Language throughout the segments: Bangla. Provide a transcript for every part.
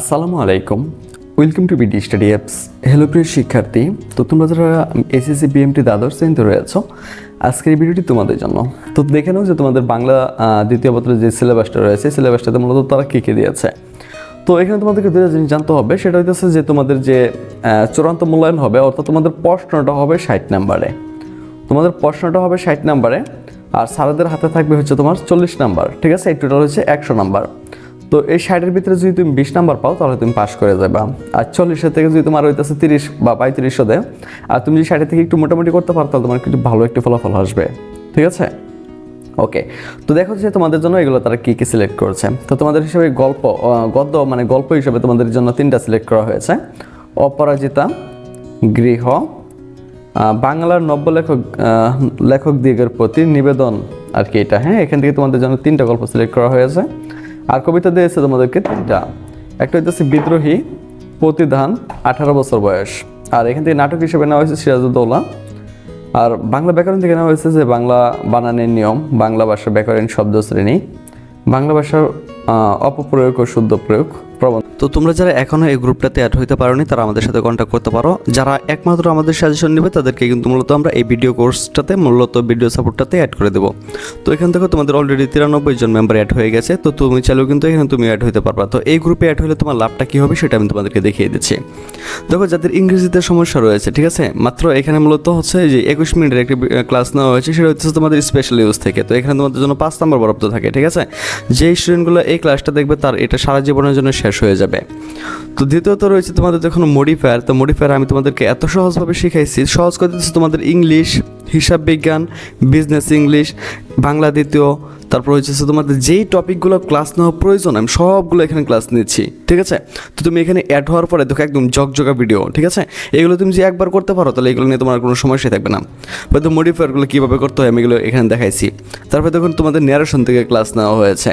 আসসালামু আলাইকুম। Welcome to BD study apps hello প্রিয় শিক্ষার্থী। তো তোমরা যারা এসএসসি বিএমটি দ্বাদশ শ্রেণীতে রয়েছ, আজকের এই ভিডিওটি তোমাদের জন্য। তো দেখে নাও যে তোমাদের বাংলা দ্বিতীয় পত্রের যে সিলেবাসটা রয়েছে সিলেবাসটাতে মূলত তারা কী কী দিয়েছে। তো এখানে তোমাদেরকে দুটো জিনিস জানতে হবে। সেটা হইতেছে যে তোমাদের যে চূড়ান্ত মূল্যায়ন হবে, অর্থাৎ তোমাদের প্রশ্নটা হবে ষাট নাম্বারে। তোমাদের প্রশ্নটা হবে ষাট নাম্বারে, আর স্যারদের হাতে থাকবে হচ্ছে তোমার চল্লিশ নাম্বার। ঠিক আছে? এই টোটাল হচ্ছে একশো নাম্বার। তো এই ষাটের ভিতরে যদি তুমি বিশ নাম্বার পাও, তাহলে তুমি পাস করে যাবে। আর চল্লিশের থেকে যদি তোমার হইতেছে তিরিশ বা পঁয়ত্রিশশো দেয়, আর তুমি যদি ষাটের থেকে একটু মোটামুটি করতে পারো, তাহলে তোমার একটু ভালো একটু ফলাফল আসবে। ঠিক আছে? ওকে, তো দেখো যে তোমাদের জন্য এগুলো তারা কী কী সিলেক্ট করেছে। তো তোমাদের হিসেবে গল্প গদ্য মানে গল্প হিসেবে তোমাদের জন্য তিনটা সিলেক্ট করা হয়েছে। অপরাজিতা, গৃহ বাংলার নব্য লেখক লেখক দিগের প্রতি নিবেদন আর কি এটা। হ্যাঁ এখান থেকে তোমাদের জন্য তিনটা গল্প সিলেক্ট করা হয়েছে। আর কবিতা দিয়েছে তোমাদেরকে তিনটা। একটা হইতেছে বিদ্রোহী, প্রতিধান, আঠারো বছর বয়স। আর এখান থেকে নাটক হিসেবে নেওয়া হয়েছে সিরাজউদ্দৌলা। আর বাংলা ব্যাকরণ থেকে নেওয়া হয়েছে যে বাংলা বানানের নিয়ম, বাংলা ভাষার ব্যাকরণ শব্দ শ্রেণি বাংলা ভাষার অপপ্রয়োগ ও শুদ্ধ প্রয়োগ প্রবন্ধ তো তোমরা যারা এখনও এই গ্রুপটাতে অ্যাড হতে পারোনি, তারা আমাদের সাথে কন্ট্যাক্ট করতে পারো। যারা একমাত্র আমাদের সাজেশন নেবে, তাদেরকে কিন্তু মূলত আমরা এই ভিডিও কোর্সটাতে মূলত ভিডিও সাপোর্টটাতে অ্যাড করে দেবো। তো এখান থেকে তোমাদের অলরেডি তিরানব্বই জন মেম্বার অ্যাড হয়ে গেছে, তো তুমি চাইলেও কিন্তু এখানে তুমি অ্যাড হতে পারবা। তো এই গ্রুপে অ্যাড হলে তোমার লাভটা কী হবে, সেটা আমি তোমাদেরকে দেখিয়ে দিচ্ছি। দেখো, যাদের ইংরেজিতে সমস্যা রয়েছে, ঠিক আছে? মাত্র এখানে মূলত হচ্ছে যে একুশ মিনিটের একটি ক্লাস নেওয়া হয়েছে, সেটা হচ্ছে তোমাদের স্পেশাল ইউজ থেকে। তো এখানে তোমাদের জন্য পাঁচ নম্বর বরাদ্দ থাকে, ঠিক আছে? যে স্টুডেন্টগুলো এই ক্লাসটা দেখবে, তার এটা সারা জীবনের জন্য শেষ। হয়ে যাবে। তো দ্বিতীয়ত রয়েছে তোমাদের যখন মডিফায়ার তো মডিফায়ার আমি তোমাদেরকে এত সহজভাবে শিখাইছি। সহজ করে দিচ্ছি তোমাদের ইংলিশ হিসাব বিজ্ঞান বিজনেস ইংলিশ বাংলা দ্বিতীয়, তারপর হচ্ছে তোমাদের যেই টপিকগুলো ক্লাস নেওয়া প্রয়োজন, আমি সবগুলো এখানে ক্লাস নিচ্ছি, ঠিক আছে? তো তুমি এখানে অ্যাড হওয়ার পরে দেখো একদম জগজগা ভিডিও ঠিক আছে? এগুলো তুমি যে একবার করতে পারো, তাহলে এগুলো নিয়ে তোমার কোনো সমস্যাই থাকবে না। হয়তো মডিফায়ারগুলো কীভাবে করতে হয় আমি এগুলো এখানে দেখাইছি। তারপর দেখুন তোমাদের ন্যারেশন থেকে ক্লাস নেওয়া হয়েছে।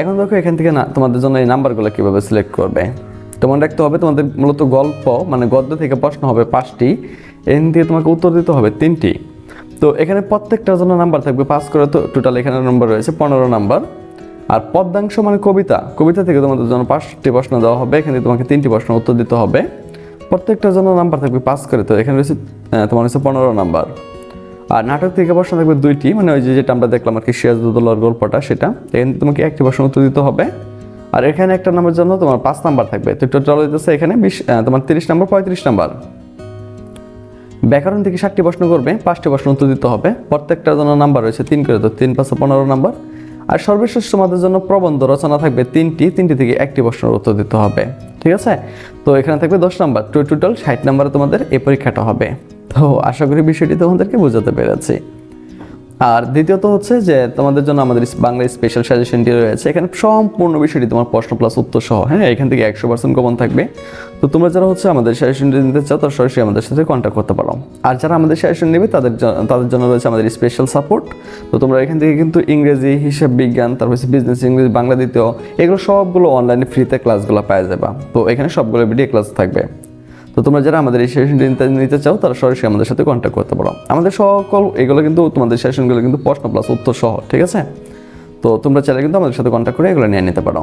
এখন দেখো এখান থেকে না, তোমাদের জন্য এই নাম্বারগুলো কীভাবে সিলেক্ট করবে? তোমার রাখতে হবে, তোমাদের মূলত গল্প মানে গদ্য থেকে প্রশ্ন হবে পাঁচটি। এখান থেকে তোমাকে উত্তর দিতে হবে তিনটি। তো এখানে প্রত্যেকটার জন্য নাম্বার থাকবে পাস করে, তো টোটাল এখানে নাম্বার রয়েছে পনেরো নাম্বার। আর পদ্মাংশ মানে কবিতা। কবিতা থেকে তোমাদের জন্য পাঁচটি প্রশ্ন দেওয়া হবে, এখানে তোমাকে তিনটি প্রশ্ন উত্তর দিতে হবে। প্রত্যেকটার জন্য নাম্বার থাকবে পাস করে, তো এখানে রয়েছে তোমার হচ্ছে পনেরো নাম্বার। আর নাটক থেকে প্রশ্ন থাকবে দুইটি মানে ওই যেটা আমরা দেখলাম আর কি সিরাজউদ্দৌলার গল্পটা, সেটা। এখানে তোমাকে একটি প্রশ্ন উত্তর দিতে হবে। আর এখানে একটা নাম্বার জন্য তোমার পাঁচ নাম্বার থাকবে। তো টোটাল হইতেছে এখানে বিশ তোমার তিরিশ নাম্বার পঁয়ত্রিশ নাম্বার ব্যাকরণ থেকে ষাটটি প্রশ্ন করবে, পাঁচটি প্রশ্ন উত্তর দিতে হবে। প্রত্যেকটার জন্য নাম্বার রয়েছে তিন করে তো তিন পাঁচশো পনেরো নাম্বার আর সর্বশেষ তোমাদের জন্য প্রবন্ধ রচনা থাকবে তিনটি তিনটি থেকে একটি প্রশ্নের উত্তর দিতে হবে। ঠিক আছে? তো এখানে থাকবে দশ নাম্বার টোটাল ষাট নাম্বারে তোমাদের এই পরীক্ষাটা হবে। তো আশা করি বিষয়টি তোমাদেরকে বোঝাতে পেরেছি। আর দ্বিতীয়ত হচ্ছে যে তোমাদের জন্য আমাদের বাংলা স্পেশাল সাজেশনটি রয়েছে। এখানে সম্পূর্ণ বিষয়টি তোমার প্রশ্ন প্লাস উত্তর সহ হ্যাঁ? এখান থেকে একশো পার্সেন্ট কমন থাকবে। তো তোমরা যারা হচ্ছে আমাদের সাজেশনটি নিতে চাও, তারা সরাসরি আমাদের সাথে কন্ট্যাক্ট করতে পারো। আর যারা আমাদের সাজেশন নেবে, তাদের তাদের জন্য রয়েছে আমাদের স্পেশাল সাপোর্ট তো তোমরা এখান থেকে কিন্তু ইংরেজি, হিসাব বিজ্ঞান, তারপর হচ্ছে বিজনেস ইংরেজি, বাংলা দ্বিতীয়, এগুলো সবগুলো অনলাইনে ফ্রিতে ক্লাসগুলো পাওয়া যাবে। তো এখানে সবগুলো ভিডিও ক্লাস থাকবে। তো তোমরা যারা আমাদের এই সেশনটি নিতে চাও, তারা সরাসরি আমাদের সাথে কন্ট্যাক্ট করতে পারো। আমাদের সকল এগুলো কিন্তু তোমাদের সেশনগুলো কিন্তু প্রশ্ন প্লাস উত্তর সহ, ঠিক আছে? তো তোমরা চাইলে কিন্তু আমাদের সাথে কন্ট্যাক্ট করে এগুলো নিয়ে নিতে পারো।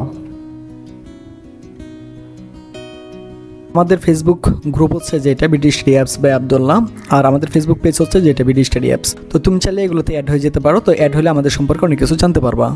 আমাদের ফেসবুক গ্রুপ হচ্ছে যেটা BD study apps by Abdullah আর আমাদের ফেসবুক পেজ হচ্ছে যেটা বিডি স্টাডি অ্যাপস তো তুমি চাইলে এগুলোতে অ্যাড হয়ে যেতে পারো, তো অ্যাড হলে আমাদের সম্পর্কে অনেক কিছু জানতে পারবা।